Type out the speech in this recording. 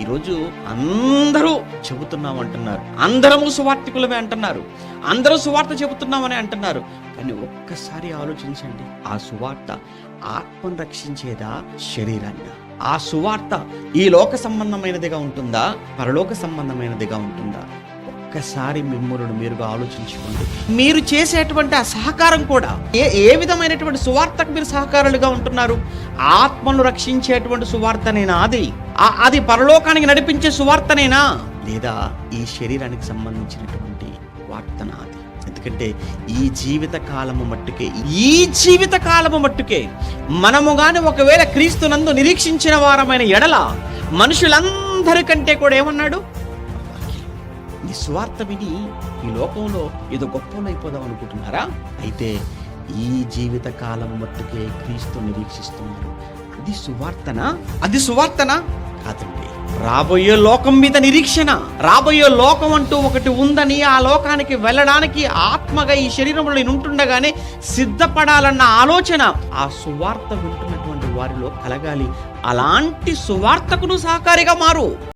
ఈరోజు అందరూ చెబుతున్నాం అంటున్నారు అందరము సువార్థికులమే అంటున్నారు. అందరూ సువార్త చెబుతున్నామని అంటున్నారు. కానీ ఒక్కసారి ఆలోచించండి. ఆ సువార్త ఆత్మను రక్షించేదా? శరీరాన్ని ఆ సువార్త ఈ లోక సంబంధమైనదిగా ఉంటుందా? పరలోక సంబంధమైనదిగా ఉంటుందా? ఒక్కసారి మిమ్మల్ని మీరుగా ఆలోచించుకోండి. మీరు చేసేటువంటి ఆ సహకారం కూడా ఏ ఏ విధమైనటువంటి సువార్తకు మీరు సహకారులుగా ఉంటున్నారు? ఆత్మను రక్షించేటువంటి సువార్తనేనా అది? ఆ- అది పరలోకానికి నడిపించే సువార్తనేనా? లేదా ఈ శరీరానికి సంబంధించినటువంటి వార్తనా అది? ఎందుకంటే ఈ జీవిత కాలము మట్టుకే ఈ జీవిత కాలము మట్టుకే మనము గాని ఒకవేళ క్రీస్తునందు నిరీక్షించిన వారమైన ఎడల మనుషులందరికంటే కూడా ఏమన్నాడు? ఈ స్వార్థ విని ఈ లోకంలో ఏదో గొప్పలైపోదాం అనుకుంటున్నారా? అయితే ఈ జీవిత కాలం మట్టుకే క్రీస్తు నిరీక్షిస్తున్నారు అది సువార్తనా? అది సువార్తనా? కాదండి. రాబోయే లోకం మీద నిరీక్షణ. రాబోయే లోకం అంటూ ఒకటి ఉందని ఆ లోకానికి వెళ్ళడానికి ఆత్మగా ఈ శరీరంలో నేను ఉంటుండగానే సిద్ధపడాలన్న ఆలోచన ఆ సువార్త వింటున్నటువంటి వారిలో కలగాలి. అలాంటి సువార్తకును సహకారిగా మారు.